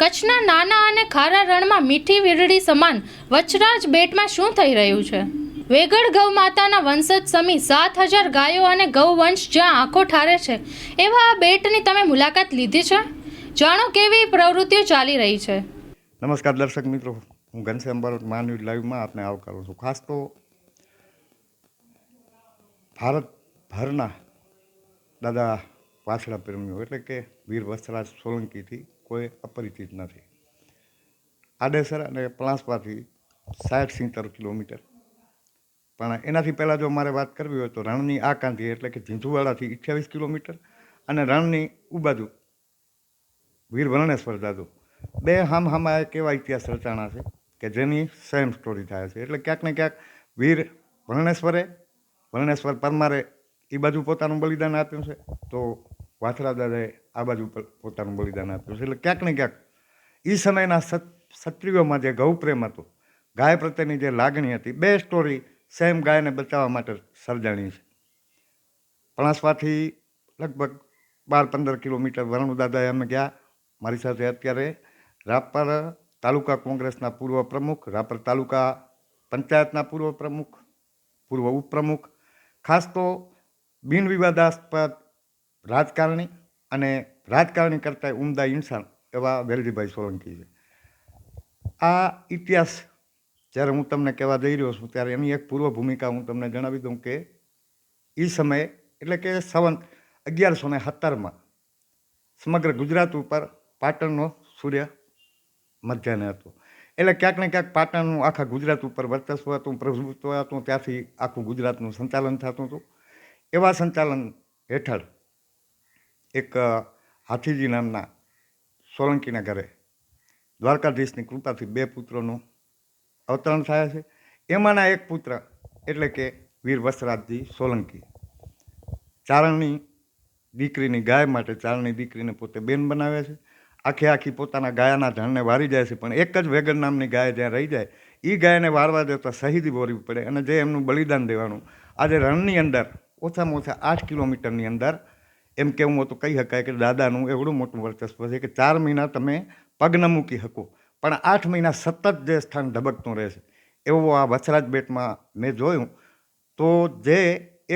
કચ્છના નાના અને ખારા રણમાં મીઠી વીરડી સમાન વચરાજ બેટમાં શું થઈ રહ્યું છે? વેગડ ગૌ માતાના વંશજ સમી સાત હજાર ગાયો અને ગૌવંશ જ્યાં આંખો ઠારે છે, એવા આ બેટની તમે મુલાકાત લીધી છે? જાણો કેવી પ્રવૃત્તિઓ ચાલી રહી છે? નમસ્કાર દર્શક મિત્રો, હું ઘનશ્યામ બારોટ, માનવી લાઈવમાં આપને આવકારું છું. ખાસ તો ભારતભરના દાદા વાછડા પ્રેમીઓ, એટલે કે વીર વસ્ત્રાજ સોલંકીથી કોઈ અપરિચિત નથી. આડેસર અને પલાસવાથી સાઠ સિત્તેર કિલોમીટર. પણ એનાથી પહેલાં જો મારે વાત કરવી હોય તો રણની આ કાંધી એટલે કે ઝીંઝુવાડાથી અઠ્યાવીસ કિલોમીટર અને રણની ઉબાજુ વીર વર્ણેશ્વર દાદુ બે હામ હામા એક એવા ઇતિહાસ રચાણા છે કે જેની સેમ સ્ટોરી થાય છે. એટલે ક્યાંક ને ક્યાંક વીર વર્ણેશ્વરે વર્ણેશ્વર પરમારે એ બાજુ પોતાનું બલિદાન આપ્યું છે. તો વાથરા દાદાએ આ બાજુ પોતાનું બલિદાન આપ્યું છે. એટલે ક્યાંક ને ક્યાંક એ સમયના ક્ષત્રિયોમાં જે ગૌપ્રેમ હતો, ગાય પ્રત્યેની જે લાગણી હતી, બે સ્ટોરી સેમ ગાયને બચાવવા માટે સર્જાણી છે. પણાસવાથી લગભગ બાર પંદર કિલોમીટર વરુણ દાદાએ અમે ગયા મારી સાથે અત્યારે રાપર તાલુકા કોંગ્રેસના પૂર્વ પ્રમુખ, રાપર તાલુકા પંચાયતના પૂર્વ પ્રમુખ, પૂર્વ ઉપપ્રમુખ, ખાસ તો બિન વિવાદાસ્પદ રાજકારણી અને રાજકારણી કરતાં ઉમદા ઇન્સાન એવા વેલજીભાઈ સોલંકી છે. આ ઇતિહાસ જ્યારે હું તમને કહેવા જઈ રહ્યો છું, ત્યારે એની એક પૂર્વ ભૂમિકા હું તમને જણાવી દઉં કે એ સમયે એટલે કે સંવંત અગિયારસો ને સત્તરમાં સમગ્ર ગુજરાત ઉપર પાટણનો સૂર્ય મધ્યાને હતો. એટલે ક્યાંક ને ક્યાંક પાટણનું આખા ગુજરાત ઉપર વર્ચસ્વ હતું, પ્રભુત્વ હતું, ત્યાંથી આખું ગુજરાતનું સંચાલન થતું હતું. એવા સંચાલન હેઠળ એક હાથીજી નામના સોલંકીના ઘરે દ્વારકાધીશની કૃપાથી બે પુત્રોનું અવતરણ થાય છે. એમાંના એક પુત્ર એટલે કે વીર વસરાજજી સોલંકી. ચારણની દીકરીની ગાય માટે ચારણની દીકરીને પોતે બેન બનાવે છે. આખે આખી પોતાના ગાયાના ધણને વારી જાય છે, પણ એક જ વેગન નામની ગાય જ્યાં રહી જાય એ ગાયને વારવા દેતા શહીદી બોરવી પડે અને જે એમનું બલિદાન દેવાનું. આજે રણની અંદર ઓછામાં ઓછા આઠ કિલોમીટરની અંદર એમ કહેવું હતું, કહી શકાય કે દાદાનું એવડું મોટું વર્ચસ્વ છે કે ચાર મહિના તમે પગ ન મૂકી શકો. પણ આઠ મહિના સતત જે સ્થાન ધબકતું રહેશે, એવો આ વછરાજ બેટમાં મેં જોયું. તો જે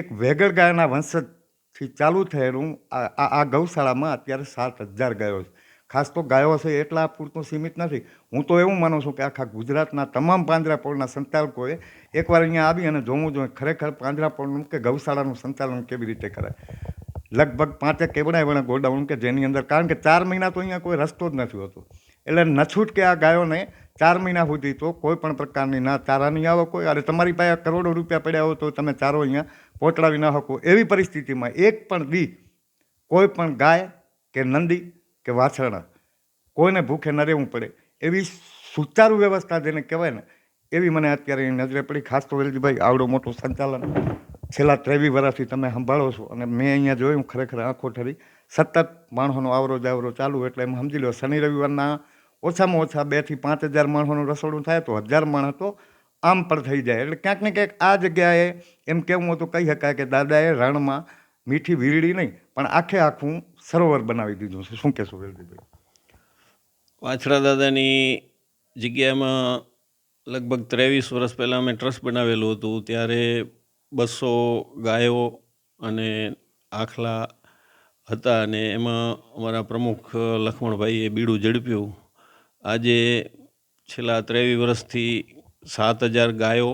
એક વેગળ ગાયના વંશજથી ચાલુ થયેલું આ આ ગૌશાળામાં અત્યારે સાત હજાર ગાયો છે. ખાસ તો ગાયો છે એટલા પૂરતું સીમિત નથી. હું તો એવું માનું છું કે આખા ગુજરાતના તમામ પાંજરાપોળના સંચાલકોએ એકવાર અહીંયા આવી અને જોવું જોઈએ, ખરેખર પાંજરાપોળનું કે ગૌશાળાનું સંચાલન કેવી રીતે કરાય. લગભગ પાંચેક એવડા એવડા ગોડાઉન કે જેની અંદર, કારણ કે ચાર મહિના તો અહીંયા કોઈ રસ્તો જ નથી હોતો. એટલે નછૂટ કે આ ગાયોને ચાર મહિના સુધી તો કોઈ પણ પ્રકારની ના ચારાની આવક હોય અરે તમારી પાસે કરોડો રૂપિયા પડ્યા હોય તો તમે ચારો અહીંયા પહોંચડાવી ન શકો. એવી પરિસ્થિતિમાં એક પણ દી કોઈ પણ ગાય કે નંદી કે વાછરણા કોઈને ભૂખે ન રહેવું પડે. એવી સુચારુ વ્યવસ્થા જેને કહેવાય ને, એવી મને અત્યારે નજરે પડી. ખાસ તો વેલજીભાઈ, આવડો મોટું સંચાલન છેલ્લા ત્રેવીસ વર્ષથી તમે સંભાળો છો અને મેં અહીંયા જોયું ખરેખર આંખો ઠરી. સતત માણસોનો આવરો જાવરો ચાલુ એટલે એમ સમજી લો, શનિ, રવિવારના ઓછામાં ઓછા બેથી પાંચ હજાર માણસોનું રસોડું થાય તો હજાર માણસ તો આમ પણ થઈ જાય. એટલે ક્યાંક ને ક્યાંક આ જગ્યાએ એમ કહેવું હતું, કહી શકાય કે દાદાએ રણમાં મીઠી વીરડી નહીં, પણ આખે આખું સરોવર બનાવી દીધું છે. શું કહેશો વેલજીભાઈ વાછડા દાદાની જગ્યામાં લગભગ ત્રેવીસ વર્ષ પહેલાં અમે ટ્રસ્ટ બનાવેલું હતું. ત્યારે બસો ગાયો અને આખલા હતા અને એમાં અમારા પ્રમુખ લખમણભાઈએ બીડું ઝડપ્યું. આજે છેલ્લા ત્રેવીસ વર્ષથી સાત હજાર ગાયો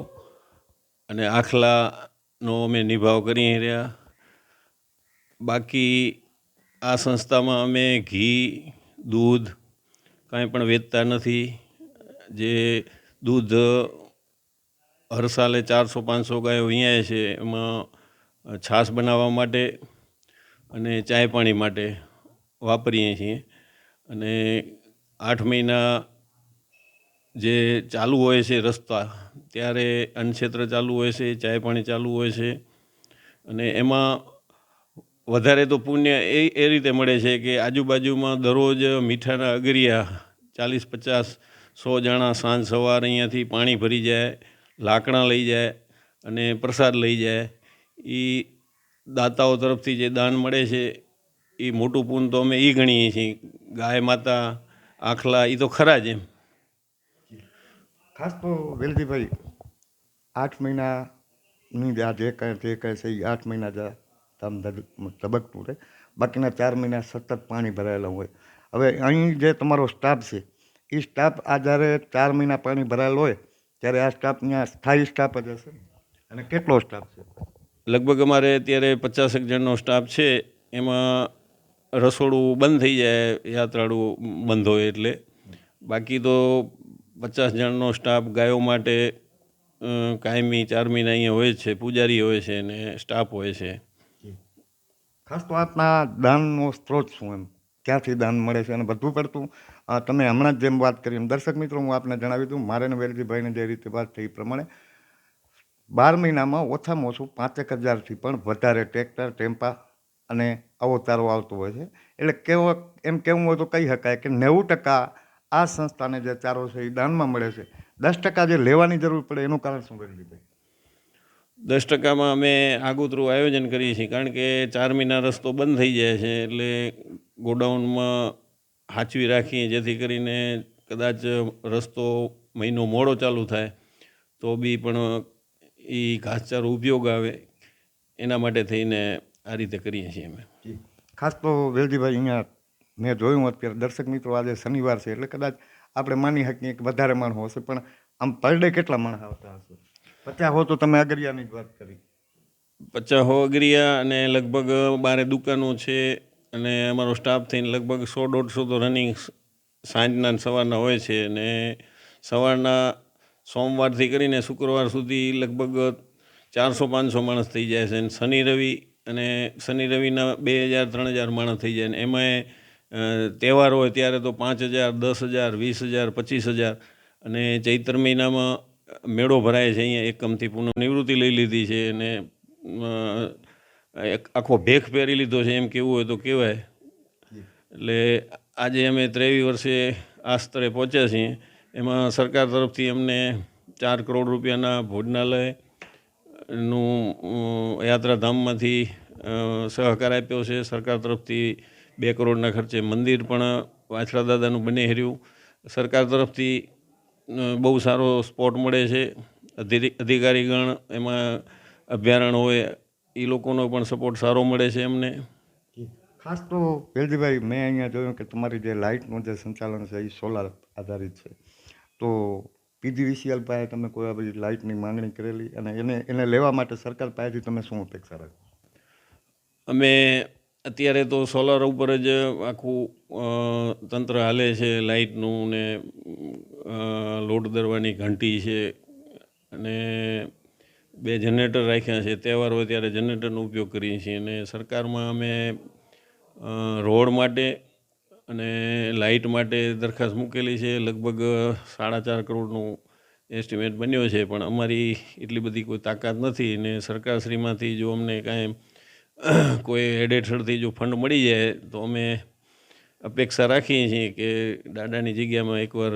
અને આખલાનો અમે નિભાવ કરી રહ્યા. બાકી આ સંસ્થામાં અમે ઘી, દૂધ કાંઈ પણ વેચતા નથી. જે દૂધ હર સાલે ચારસો, પાંચસો ગાયો વિયાય છે, એમાં છાશ બનાવવા માટે અને ચાય પાણી માટે વાપરીએ છીએ. અને આઠ મહિના જે ચાલુ હોય છે રસ્તા, ત્યારે અન્નક્ષેત્ર ચાલુ હોય છે, ચાય પાણી ચાલુ હોય છે. અને એમાં વધારે તો પુણ્ય એ એ રીતે મળે છે કે આજુબાજુમાં દરરોજ મીઠાના અગરિયા ચાલીસ, પચાસ, સો જણા સાંજ સવાર અહીંયાથી પાણી ભરી જાય લાકડા લઈ જાય અને પ્રસાદ લઈ જાય એ દાતાઓ તરફથી જે દાન મળે છે એ મોટું પૂન તો અમે એ ગણીએ છીએ. ગાય માતા, આખલા એ તો ખરા જ એમ. ખાસ તો વેલજીભાઈ, આઠ મહિનાની આ જે કાંઈ જે કાંઈ છે એ આઠ મહિના જ આમ ધબકતું રહે. બાકીના ચાર મહિના સતત પાણી ભરાયેલા હોય. હવે અહીં જે તમારો સ્ટાફ છે એ સ્ટાફ આ જ્યારે ચાર મહિના પાણી ભરાયેલું હોય ત્યારે આ સ્ટાફ ત્યાં સ્થાયી સ્ટાફ જ હશે અને કેટલો સ્ટાફ છે? લગભગ અમારે અત્યારે પચાસેક જણનો સ્ટાફ છે. એમાં રસોડું બંધ થઈ જાય યાત્રાળુ બંધ હોય એટલે. બાકી તો પચાસ જણનો સ્ટાફ ગાયો માટે કાયમી ચાર મહિના અહીંયા હોય છે પૂજારી હોય છે ને સ્ટાફ હોય છે. ખાસ તો આપના દાનનો સ્ત્રોત શું એમ? ક્યાંથી દાન મળે છે અને બધું પડતું તમે હમણાં જ જેમ વાત કરી એમ, દર્શક મિત્રો, હું આપને જણાવી દઉં, મારે ને વેલજીભાઈને જે રીતે વાત થઈ પ્રમાણે, બાર મહિનામાં ઓછામાં ઓછું પાંચેક હજારથી પણ વધારે ટ્રેક્ટર, ટેમ્પા અને અવતારો આવતો હોય છે. એટલે કેવો, એમ કેવું હોય તો કહી શકાય કે નેવું ટકા આ સંસ્થાને જે ચારો છે એ દાનમાં મળે છે. દસ ટકા જે લેવાની જરૂર પડે એનું કારણ શું વેલજીભાઈ દસ ટકામાં અમે આગોતરું આયોજન કરીએ છીએ, કારણ કે ચાર મહિના રસ્તો બંધ થઈ જાય છે, એટલે ગોડાઉનમાં હાચવી રાખીએ જેથી કરીને કદાચ રસ્તો મહિનો મોડો ચાલુ થાય તો બી પણ એ ઘાસચારો ઉપયોગ આવે. એના માટે થઈને આ રીતે કરીએ છીએ અમે. ખાસ તો વેલજીભાઈ અહીંયા મેં જોયું અત્યારે દર્શક મિત્રો આજે શનિવાર છે એટલે કદાચ આપણે માની શકીએ કે વધારે માણસો હશે પણ આમ પર ડે કેટલા માણસ આવતા હશે? પચાસ હો તો તમે અગરિયાની જ વાત કરી. પચાસ હો અગરિયા અને લગભગ બારે દુકાનો છે અને અમારો સ્ટાફ થઈને લગભગ સો દોઢસો તો રનિંગ સાંજના સવારના હોય છે અને સવારના સોમવારથી કરીને શુક્રવાર સુધી લગભગ ચારસો પાંચસો માણસ થઈ જાય છે અને શનિ રવિ અને શનિ રવિના બે હજાર, ત્રણ હજાર માણસ થઈ જાય ને એમાંય તહેવાર હોય ત્યારે તો પાંચ હજાર, દસ હજાર, વીસ હજાર, પચીસ હજાર અને ચૈત્ર મહિનામાં મેળો ભરાય છે. અહીંયા એકમથી પુનઃ નિવૃત્તિ લઈ લીધી છે અને આખો ભેખ પહેરી લીધો છે, એમ કેવું હોય તો કહેવાય. એટલે આજે અમે ત્રેવીસ વર્ષે આ સ્તરે પહોંચ્યા છીએ. એમાં સરકાર તરફથી અમને ચાર કરોડ રૂપિયાના ભોજનાલયનું યાત્રાધામમાંથી સહકાર આપ્યો છે. સરકાર તરફથી બે કરોડના ખર્ચે મંદિર પણ વાછડા દાદાનું બની રહ્યું સરકાર તરફથી બહુ સારો સ્પોટ મળે છે. અધિ- અધિકારીગણ એમાં અભયારણ્ય હોય એ લોકોનો પણ સપોર્ટ સારો મળે છે એમને. ખાસ તો વેલજીભાઈ મેં અહીંયા જોયું કે તમારી જે લાઇટનું જે સંચાલન છે એ સોલાર આધારિત છે. તો પીજીવીસીએલ પાસે તમે કોઈ બધી લાઇટની માંગણી કરેલી અને એને એને લેવા માટે સરકાર પાસેથી તમે શું અપેક્ષા રાખો? અમે અત્યારે તો સોલાર ઉપર જ આખું તંત્ર હાલે છે લાઇટનું ને લોડ દરવાની ઘંટી છે અને બે જનરેટર રાખ્યા છે, તહેવાર હોય ત્યારે જનરેટરનો ઉપયોગ કરીએ છીએ અને સરકારમાં અમે રોડ માટે અને લાઇટ માટે દરખાસ્ત મૂકેલી છે. લગભગ સાડા ચાર કરોડનું એસ્ટિમેટ બન્યો છે, પણ અમારી એટલી બધી કોઈ તાકાત નથી ને સરકારશ્રીમાંથી જો અમને કાંઈ કોઈ હેડેઠળથી જો ફંડ મળી જાય, તો અમે અપેક્ષા રાખીએ છીએ કે દાદાની જગ્યામાં એકવાર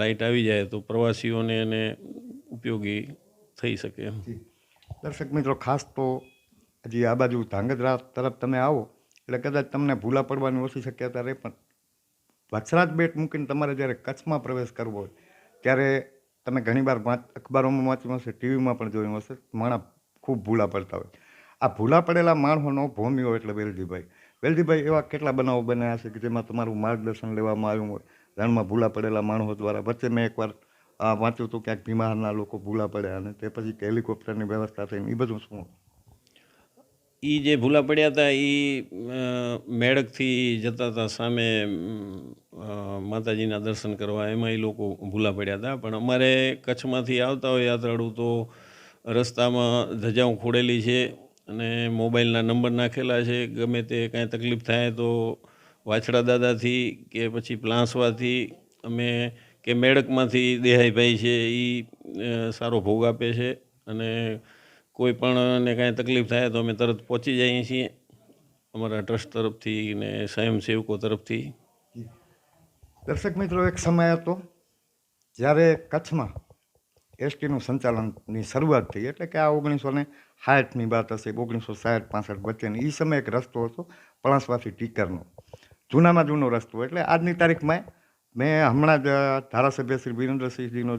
લાઇટ આવી જાય તો પ્રવાસીઓને એને ઉપયોગી થઈ શકે એમ. દર્શક મિત્રો, ખાસ તો હજી આ બાજુ ધાંગધ્રા તરફ તમે આવો, એટલે કદાચ તમને ભૂલા પડવાની ઓછી શક્યતા રહે, પણ વછરાજ બેટ મૂકીને તમારે જ્યારે કચ્છમાં પ્રવેશ કરવો હોય, ત્યારે તમે ઘણીવાર વાંચ, અખબારોમાં વાંચ્યું હશે, ટીવીમાં પણ જોયું હશે માણસ ખૂબ ભૂલા પડતા હોય. આ ભૂલા પડેલા માણસોનો ભૂમિ એટલે વેલજીભાઈ. વેલજીભાઈ, એવા કેટલા બનાવો બન્યા હશે કે જેમાં તમારું માર્ગદર્શન લેવામાં આવ્યું હોય? રણમાં ભૂલા પડેલા માણસો દ્વારા. વચ્ચે મેં એકવાર આ વાંચ્યું હતું ક્યાંક બીમારના લોકો ભૂલા પડ્યા અને તે પછી હેલિકોપ્ટરની વ્યવસ્થા થઈ એ બધું શું એ જે ભૂલા પડ્યા હતા એ મેળકથી જતા હતા સામે માતાજીના દર્શન કરવા. એમાં એ લોકો ભૂલા પડ્યા હતા. પણ અમારે કચ્છમાંથી આવતા હોય યાત્રાળુ તો રસ્તામાં ધજાઓ ખોડેલી છે અને મોબાઈલના નંબર નાખેલા છે. ગમે તે કાંઈ તકલીફ થાય તો વાછડા દાદાથી કે પછી પ્લાસવાથી અમે કે મેળકમાંથી દેહાઈભાઈ છે એ સારો ભોગ આપે છે અને કોઈ પણ ને કાંઈ તકલીફ થાય તો અમે તરત પહોંચી જઈએ છીએ અમારા ટ્રસ્ટ તરફથી ને સ્વયંસેવકો તરફથી. દર્શક મિત્રો, એક સમય હતો જ્યારે કચ્છમાં એસટીનું સંચાલનની શરૂઆત થઈ, એટલે કે આ ઓગણીસો ને સાઠની વાત હશે, ઓગણીસો સાઠ, પાસઠ વચ્ચેની એ સમયે એક રસ્તો હતો પળાસવાથી ટીકરનો. જૂનામાં જૂનો રસ્તો, એટલે આજની તારીખમાં મેં હમણાં જ ધારાસભ્ય શ્રી વિરેન્દ્રસિંહજીનો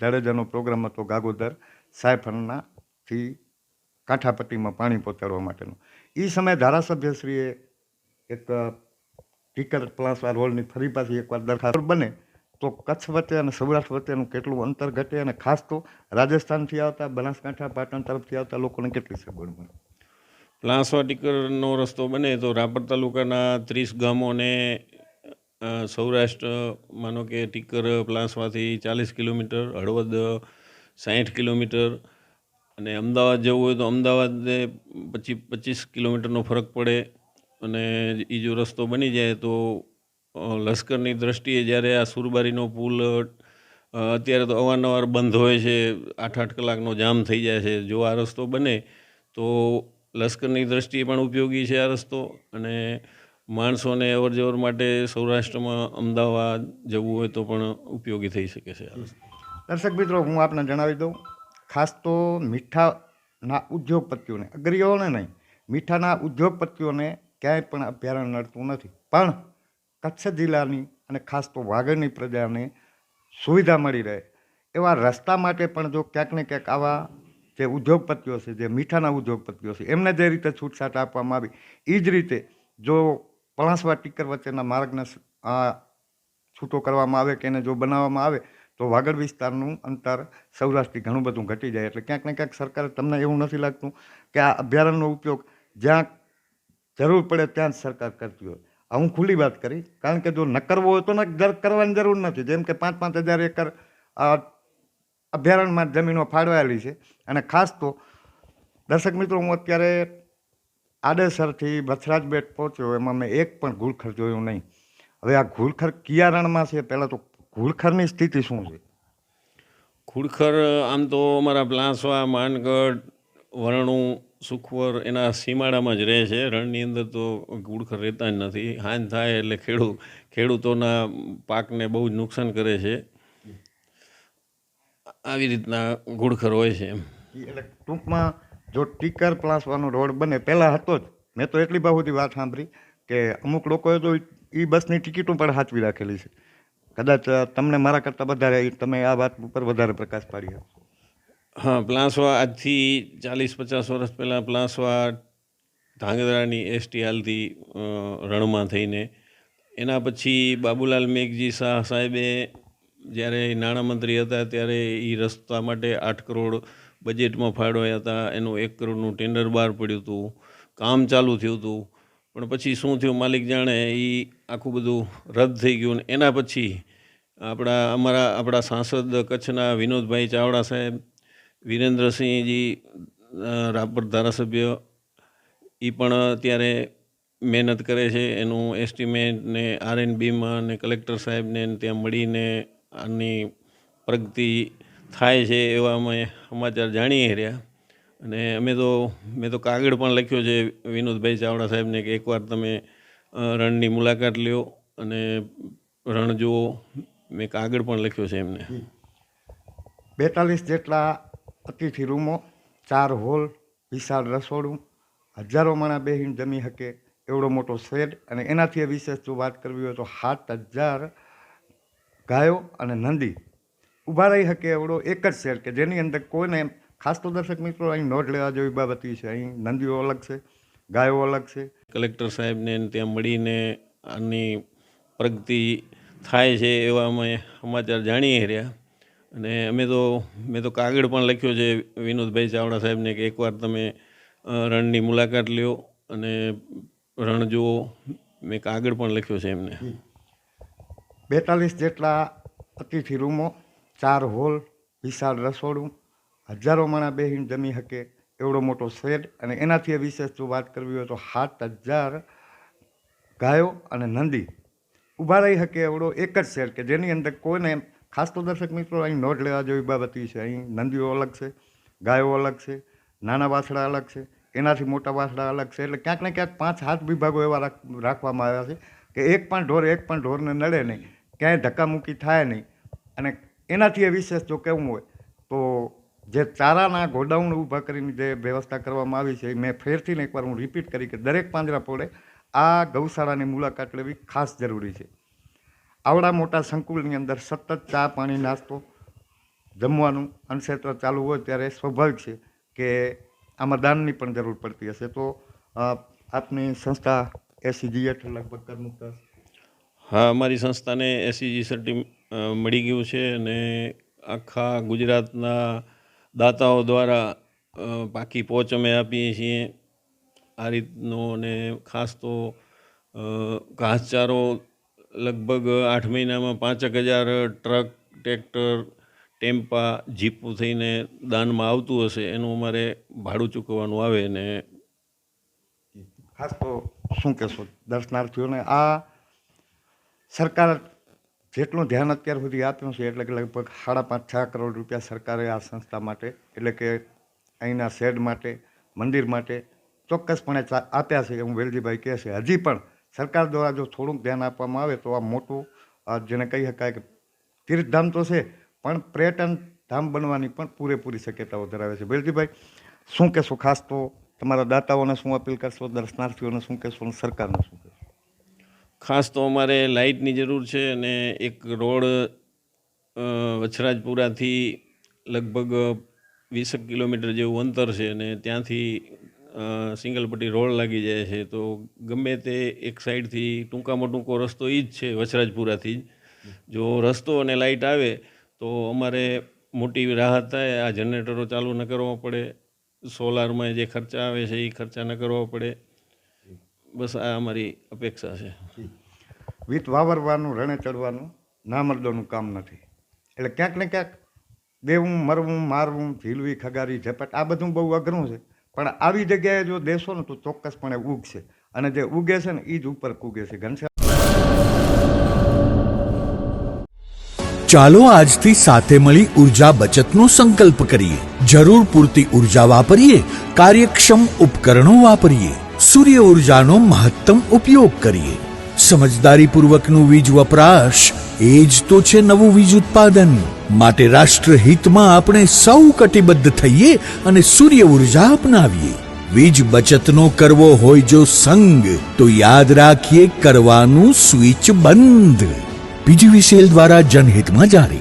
જાડેજાનો પ્રોગ્રામ હતો ગાગોદર સાયફનનાથી કાંઠાપટ્ટીમાં પાણી પહોંચાડવા માટેનો. એ સમયે ધારાસભ્યશ્રીએ એક ટીકર પ્લાસવા રોલની ફરી પાછી એકવાર દરખાસ્ત બને તો કચ્છ વચ્ચે અને સૌરાષ્ટ્ર વચ્ચેનું કેટલું અંતર ઘટે અને ખાસ તો રાજસ્થાનથી આવતા, બનાસકાંઠા, પાટણ તરફથી આવતા લોકોને કેટલી સગવડ મળે? પ્લાસવા ટીકરનો રસ્તો બને તો રાપર તાલુકાના ત્રીસ ગામોને સૌરાષ્ટ્ર, માનો કે ટીકર પ્લાસવાથી ચાલીસ કિલોમીટર, હળવદ સાઠ કિલોમીટર અને અમદાવાદ જવું હોય તો અમદાવાદને પચીસ પચીસ કિલોમીટરનો ફરક પડે અને એ જો રસ્તો બની જાય તો લશ્કરની દ્રષ્ટિએ જ્યારે આ સુરબારીનો પુલ અત્યારે તો અવારનવાર બંધ હોય છે આઠ આઠ કલાકનો જામ થઈ જાય છે, જો આ રસ્તો બને તો લશ્કરની દ્રષ્ટિએ પણ ઉપયોગી છે આ રસ્તો અને માણસોને અવર જવર માટે સૌરાષ્ટ્રમાં અમદાવાદ જવું હોય તો પણ ઉપયોગી થઈ શકે છે દર્શક મિત્રો, હું આપને જણાવી દઉં, ખાસ તો મીઠાના ઉદ્યોગપતિઓને અગ્રીઓને નહીં, મીઠાના ઉદ્યોગપતિઓને ક્યાંય પણ અભ્યારણ નડતું નથી. પણ કચ્છ જિલ્લાની અને ખાસ તો વાગડની પ્રજાને સુવિધા મળી રહે. એવા રસ્તા માટે પણ જો ક્યાંક ને ક્યાંક આવા જે ઉદ્યોગપતિઓ છે, જે મીઠાના ઉદ્યોગપતિઓ છે, એમને જે રીતે છૂટછાટ આપવામાં આવી એ જ રીતે જો પલાસવા ટીકર વચ્ચેના માર્ગને આ છૂટો કરવામાં આવે કે એને જો બનાવવામાં આવે, તો વાગડ વિસ્તારનું અંતર સૌરાષ્ટ્રથી ઘણું બધું ઘટી જાય. એટલે ક્યાંક ને ક્યાંક સરકારે તમને એવું નથી લાગતું કે આ અભયારણ્યનો ઉપયોગ જ્યાં જરૂર પડે ત્યાં જ સરકાર કરતી હોય. આ હું ખુલ્લી વાત કરી, કારણ કે જો ન કરવો હોય તો ન કરવાની જરૂર નથી. જેમ કે પાંચ પાંચ હજાર એકર અભયારણ્યમાં જમીનો ફાળવાયેલી છે. અને ખાસ તો દર્શક મિત્રો, હું અત્યારે આડેસરથી બથરાજ બેટ પહોંચ્યો એમાં મેં એક પણ ઘૂલખર જોયું નહીં. હવે આ ઘૂલખર કયા રણમાં છે પહેલાં તો ઘૂલખરની સ્થિતિ શું છે? ખુડખર આમ તો અમારા પ્લાસવા માનગઢ વરણું સુખવર એના સીમાડામાં જ રહે છે. રણની અંદર તો ગુડખર રહેતા જ નથી. હાન થાય એટલે ખેડૂત ખેડૂતોના પાકને બહુ જ નુકસાન કરે છે. આવી રીતના ગુડખર હોય છે એટલે ટૂંકમાં જો ટીકર પ્લાસવાનો રોડ બને, પહેલાં હતો જ. મેં તો એટલી બાબુથી વાત સાંભળી કે અમુક લોકોએ તો એ બસની ટિકિટો પણ સાચવી રાખેલી છે. કદાચ તમને મારા કરતાં વધારે તમે આ વાત ઉપર વધારે પ્રકાશ પાડી હા, પ્લાસવા આજથી ચાલીસ પચાસ વર્ષ પહેલાં પ્લાસવા ધાંગધ્રાની એસટી હાલથી રણમાં થઈને. એના પછી બાબુલાલ મેઘજી શાહ સાહેબે જ્યારે નાણામંત્રી હતા ત્યારે એ રસ્તા માટે આઠ કરોડ બજેટમાં ફાળવ્યા હતા. એનું એક કરોડનું ટેન્ડર બહાર પડ્યું હતું. કામ ચાલુ થયું હતું. પણ પછી શું થયું માલિક જાણે, એ આખું બધું રદ થઈ ગયું. ને એના પછી આપણા, અમારા, આપણા સાંસદ કચ્છના વિનોદભાઈ ચાવડા સાહેબ, વિરેન્દ્રસિંહજી રાપર ધારાસભ્ય એ પણ અત્યારે મહેનત કરે છે. એનું એસ્ટિમેટ ને આર એન ને કલેક્ટર સાહેબને ત્યાં મળીને આની પ્રગતિ થાય છે એવા અમે સમાચાર જાણીએ રહ્યા. અને અમે તો, મેં તો કાગળ પણ લખ્યો છે વિનોદભાઈ ચાવડા સાહેબને કે એકવાર તમે રણની મુલાકાત લ્યો અને રણ જુઓ. મેં કાગળ પણ લખ્યો છે એમને. બેતાલીસ જેટલા અતિથિ રૂમો, ચાર હોલ, વિશાળ રસોડું, હજારો માણા બેહીન જમી શકે એવડો મોટો શેડ અને એનાથી વિશેષ જો વાત કરવી હોય તો સાત હજાર ગાયો અને નંદી ઊભા રહી શકે એવડો એક જ શેર કે જેની અંદર કોઈને ખાસ તો દર્શક મિત્રો અહીં નોંધ લેવા જેવી બાબત એ છે. અહીં નંદીઓ અલગ છે ગાયો અલગ છે. કલેક્ટર સાહેબને ત્યાં મળીને આની પ્રગતિ થાય છે એવા અમે સમાચાર જાણીએ રહ્યા. અને અમે તો મેં તો કાગળ પણ લખ્યો છે વિનોદભાઈ ચાવડા સાહેબને કે એકવાર તમે રણની મુલાકાત લ્યો અને રણ જુઓ. મેં કાગળ પણ લખ્યો છે એમને. બેતાલીસ જેટલા અતિથિ રૂમો ચાર હોલ, વિશાળ રસોડું, હજારો માણા બેહીને જમી શકે એવડો મોટો શેડ અને એનાથી વિશેષ જો વાત કરવી હોય તો સાત હજાર ગાયો અને નંદી. ઊભા રહી શકે એવડો એક જ શેડ કે જેની અંદર કોઈને ખાસ તો દર્શક મિત્રો અહીં નોટ લેવા જેવી બાબત એ છે. અહીં નંદીઓ અલગ છે, ગાયો અલગ છે, નાના વાછડા અલગ છે, એનાથી મોટા વાછડા અલગ છે. એટલે ક્યાંક ને ક્યાંક પાંચ સાત વિભાગો એવા રાખવામાં આવ્યા છે કે એક પણ ઢોર એક પણ ઢોરને નડે નહીં, ક્યાંય ધક્કામુક્કી થાય નહીં અને એનાથી એ વિશેષ જો કહેવું હોય, તો જે ચારાના ગોડાઉન ઊભા કરીને જે વ્યવસ્થા કરવામાં આવી છે, એ મેં ફેરથીને એકવાર હું રિપીટ કરી કે દરેક પાંજરાપોળે આ ગૌશાળાની મુલાકાત લેવી ખાસ જરૂરી છે. આવડા મોટા સંકુલની અંદર સતત ચા પાણી નાસ્તો જમવાનું અનક્ષેત્ર ચાલુ હોય ત્યારે સ્વાભાવિક છે કે આમાં દાનની પણ જરૂર પડતી હશે. તો આપની સંસ્થા એસીજી હેઠળ લગભગ કરમુક્ત હા, અમારી સંસ્થાને એસીજી સર્ટી મળી ગયું છે અને આખા ગુજરાતના દાતાઓ દ્વારા પાકી પહોંચ અમે આપીએ છીએ. આ રીતનો અને ખાસ તો ઘાસચારો લગભગ આઠ મહિનામાં પાંચેક હજાર ટ્રક, ટ્રેક્ટર, ટેમ્પા, જીપું થઈને દાનમાં આવતું હશે એનું અમારે ભાડું ચૂકવવાનું આવે ને ખાસ તો શું કહેશો દર્શનાર્થીઓને આ સરકાર જેટલું ધ્યાન અત્યાર સુધી આપ્યું છે, એટલે કે લગભગ સાડા પાંચ, છ કરોડ રૂપિયા સરકારે આ સંસ્થા માટે, એટલે કે અહીંના શેડ માટે, મંદિર માટે ચોક્કસપણે આપ્યા છે, એવું વેલજીભાઈ કહે છે. હજી પણ સરકાર દ્વારા જો થોડુંક ધ્યાન આપવામાં આવે તો આ મોટું જેને કહી શકાય કે તીર્થધામ તો છે, પણ પર્યટન ધામ બનવાની પણ પૂરેપૂરી શક્યતાઓ ધરાવે છે. વેલજીભાઈ, શું કહેશો ખાસ તો તમારા દાતાઓને શું અપીલ કરશો, દર્શનાર્થીઓને શું કહેશો સરકારને શું? ખાસ તો અમારે લાઇટની જરૂર છે અને એક રોડ વછરાજપુરાથી લગભગ વીસેક કિલોમીટર જેવું અંતર છે અને ત્યાંથી સિંગલપટ્ટી સિંગલ પટ્ટી રોડ લાગી જાય છે. તો ગમે તે એક સાઈડથી ટૂંકામાં ટૂંકો રસ્તો એ જ છે વછરાજપુરાથી જ. જો રસ્તો અને લાઇટ આવે, તો અમારે મોટી રાહત થાય. આ જનરેટરો ચાલુ ન કરવા પડે. સોલારમાં જે ખર્ચા આવે છે એ ખર્ચા ન કરવા પડે. બસ આ અમારી અપેક્ષા છે. વીત વાવરવાનું રણે ચડવાનું નામર્દોનું કામ નથી. એટલે ક્યાંક ને ક્યાંક દેવું મરવું મારવું ઝીલવી ખગારી ઝપટ આ બધું બહુ અઘરું છે. પણ આવી જગ્યાએ જો દેશો ને તો ચોક્કસપણે ઉગશે. અને જે ઉગે છે ને એ જ ઉપર કૂગે છે. ઘનશ્યામ ચાલો આજથી સાથે મળી ઊર્જા બચતનો સંકલ્પ કરીએ. જરૂર પૂરતી ઊર્જા વાપરીએ કાર્યક્ષમ ઉપકરણો વાપરીએ. સૂર્ય ઉર્જાનો મહત્તમ ઉપયોગ કરીએ. સમજદારીપૂર્વકનું વીજ વપરાશ એ જ તો છે નવું વીજ ઉત્પાદન. માટે રાષ્ટ્રહિતમાં આપણે સૌ કટિબદ્ધ થઈએ અને સૂર્ય ઊર્જા અપનાવીએ. વીજ બચતનો કરવો હોય જો સંગ, તો યાદ રાખીએ કરવાનું સ્વિચ બંધ. પીજીવીસીએલ દ્વારા જનહિતમાં જારી.